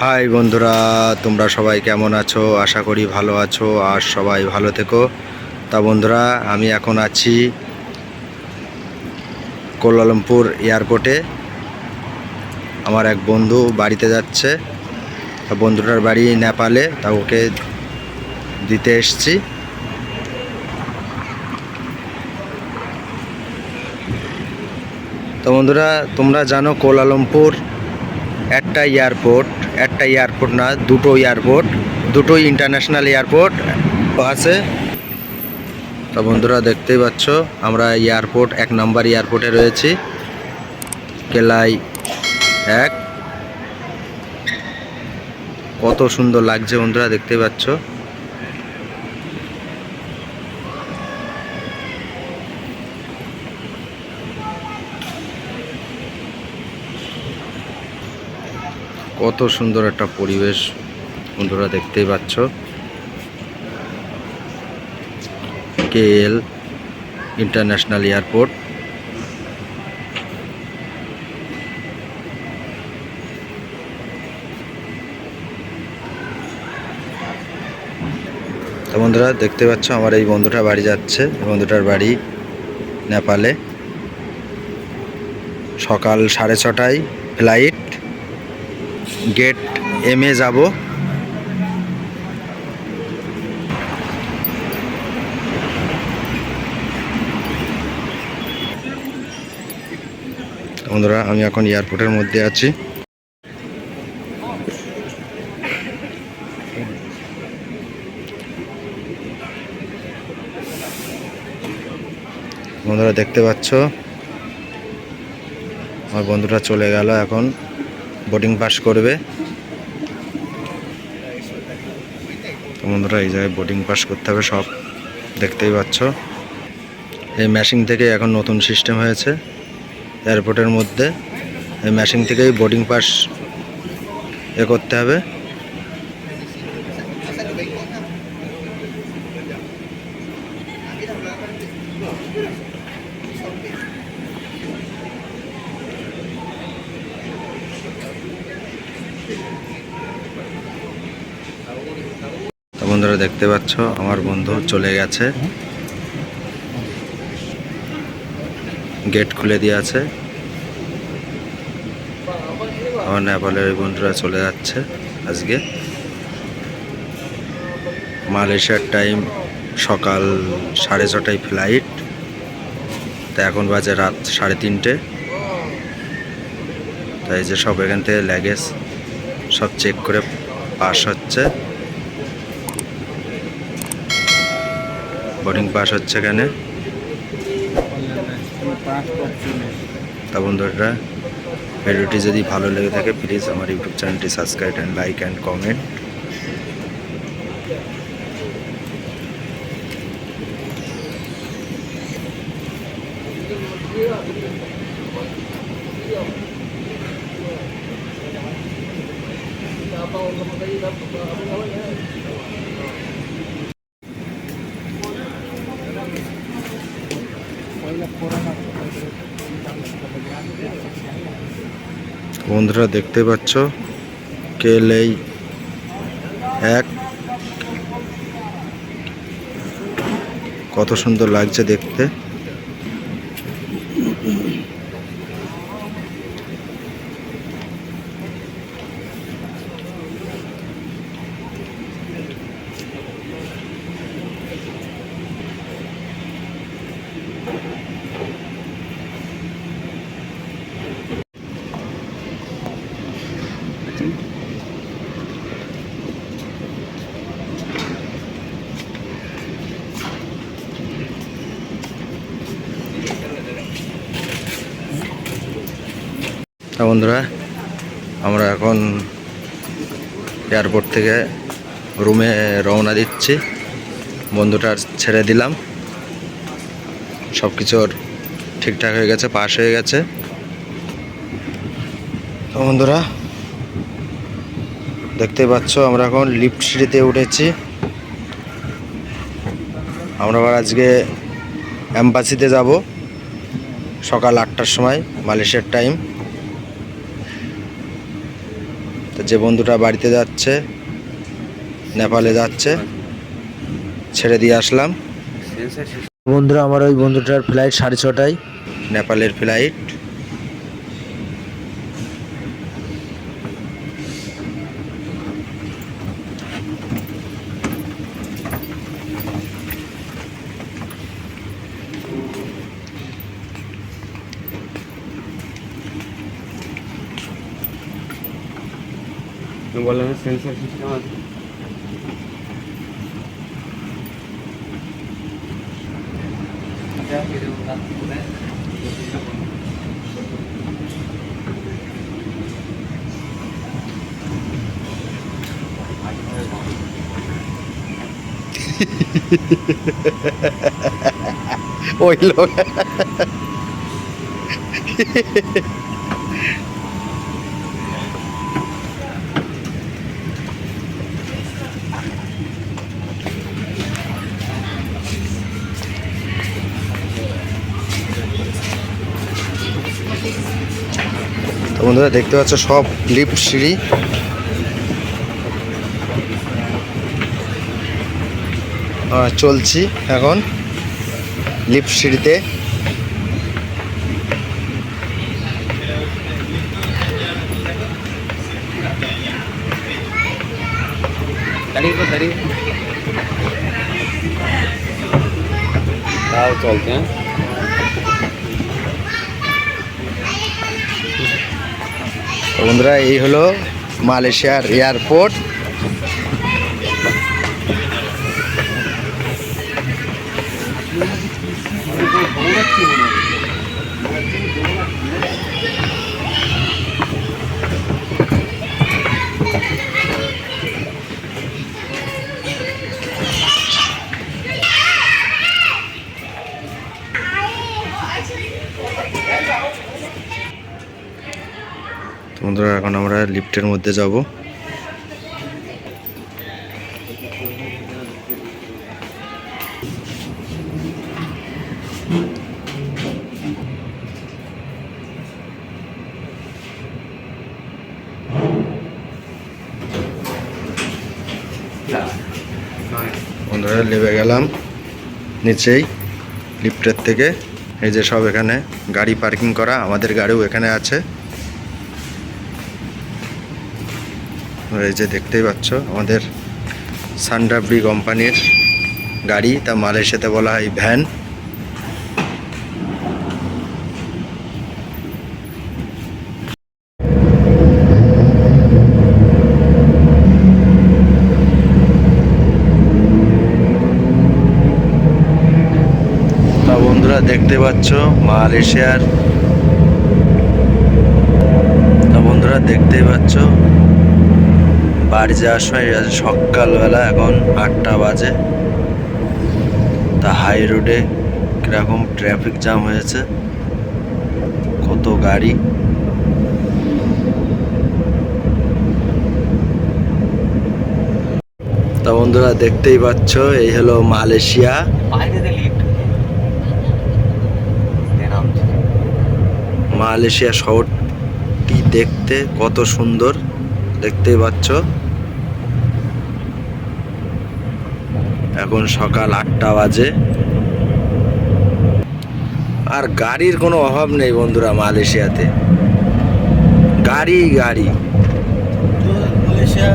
High বন্ধুরা, তোমরা সবাই কেমন আছো? আশা করি ভালো আছো আর সবাই ভালো থেকো। তা বন্ধুরা, আমি এখন আছি কোলালামপুর এয়ারপোর্টে। আমার এক বন্ধু বাড়িতে যাচ্ছে। তা বন্ধুটার বাড়ি নেপালে, তা ওকে দিতে এসছি। তো বন্ধুরা, তোমরা জানো কোলালামপুর একটা এয়ারপোর্ট একটা এয়ারপোর্ট না, দুটো এয়ারপোর্ট দুটো ইন্টারন্যাশনাল এয়ারপোর্ট আছে। তো বন্ধুরা দেখতেই পাচ্ছ, আমরা এয়ারপোর্ট, এক নম্বর এয়ারপোর্টে রয়েছি। কেলাই এক। কত সুন্দর লাগছে বন্ধুরা দেখতে পাচ্ছ। কত সুন্দর একটা পরিবেশ বন্ধুরা দেখতেই পাচ্ছ। KL international airport. বন্ধুরা দেখতে পাচ্ছ আমার এই বন্ধুটা বাড়ি যাচ্ছে। বন্ধুটার বাড়ি নেপালে। সকাল সাড়ে ছটায় ফ্লাইট। গেট এমে যাব। বন্ধুরা, আমি এখন এয়ারপোর্টের মধ্যে আছি। বন্ধুরা, দেখতে পাচ্ছ? আমার বন্ধুটা চলে গেল এখন। বোর্ডিং পাস করবে। বন্ধুরা, এই জায়গায় বোর্ডিং পাস করতে হবে সব। দেখতেই পাচ্ছ। এই ম্যাশিং থেকে এখন নতুন সিস্টেম হয়েছে। এয়ারপোর্টের মধ্যে এই ম্যাশিং থেকেই বোর্ডিং পাস এ করতে হবে। বন্ধুরা দেখতে পাচ্ছ, আমার বন্ধু চলে গেছে। গেট খুলে দিয়ে আছে আমার নেপালের ওই বন্ধুরা চলে যাচ্ছে আজকে। মালয়েশিয়ার টাইম সকাল সাড়ে ছটায় ফ্লাইট। তা এখন বাজে রাত সাড়ে তিনটে। তাই যে সব এখান থেকে ল্যাগেজ সব চেক করে পাস হচ্ছে। বোর্ডিং পাস হচ্ছে এখানে। তা বন্ধুরা ভিডিওটি যদি ভালো লেগে থাকে প্লিজ আমার ইউটিউব চ্যানেলটি subscribe and like and comment বন্ধুরা দেখতে পাচ্ছ? কেলেই এক। কত সুন্দর লাগছে দেখতে। বন্ধুরা, আমরা এখন এয়ারপোর্ট থেকে রুমে রওনা দিচ্ছি। বন্ধুটার ছেড়ে দিলাম। সব কিছুর ঠিকঠাক হয়ে গেছে পাস হয়ে গেছে। তো বন্ধুরা, দেখতেই পাচ্ছ, আমরা এখন লিফট সিঁড়িতে উঠেছি। আমরা আবার আজকে অ্যাম্বাসিতে যাব। সকাল আটটার সময়, মালয়েশিয়ার টাইম তো যে বন্ধুটা বাড়িতে যাচ্ছে নেপালে যাচ্ছে ছেড়ে দিয়ে আসলাম। বন্ধুরা আমার ওই বন্ধুটার ফ্লাইট সাড়ে ছটায়। নেপালের ফ্লাইট বললাম সেন্সার সিস্টেম আছে ওই লোক বন্ধুরা দেখতে পাচ্ছ সব লিফট সিঁড়ি। আহ, চলছি এখন লিফট সিঁড়িতে। দাঁড়িয়ে দাঁড়িয়ে। তাও চলছে হ্যাঁ? বন্ধুরা এই হলো মালয়েশিয়ার এয়ারপোর্ট বন্ধুরা, এখন আমরা লিফটের মধ্যে যাব। বন্ধুরা নেমে গেলাম নিচেই, লিফটের থেকে। এই যে সব এখানে গাড়ি পার্কিং করা, আমাদের গাড়িও এখানে আছে। এই যে দেখতেই পাচ্ছ, আমাদের সান্ডাবরি কোম্পানির গাড়ি, তা মালয়েশিয়াতে বলা হয় ভ্যান। বন্ধুরা দেখতে পাচ্ছ, মালয়েশিয়ার। বন্ধুরা দেখতেই পাচ্ছ বাড়ি যাওয়ার সময় সকালবেলা এখন আটটা বাজে। তা হাই রোডে কীরকম ট্রাফিক জ্যাম হয়েছে কত গাড়ি। তা বন্ধুরা দেখতেই পাচ্ছ এই হলো মালয়েশিয়া। মালয়েশিয়া শহরটি দেখতে কত সুন্দর দেখতেই পাচ্ছ। এখন সকাল আটটা বাজে। আর গাড়ির কোনো অভাব নেই বন্ধুরা মালয়েশিয়াতে। গাড়ি গাড়ি। মালয়েশিয়া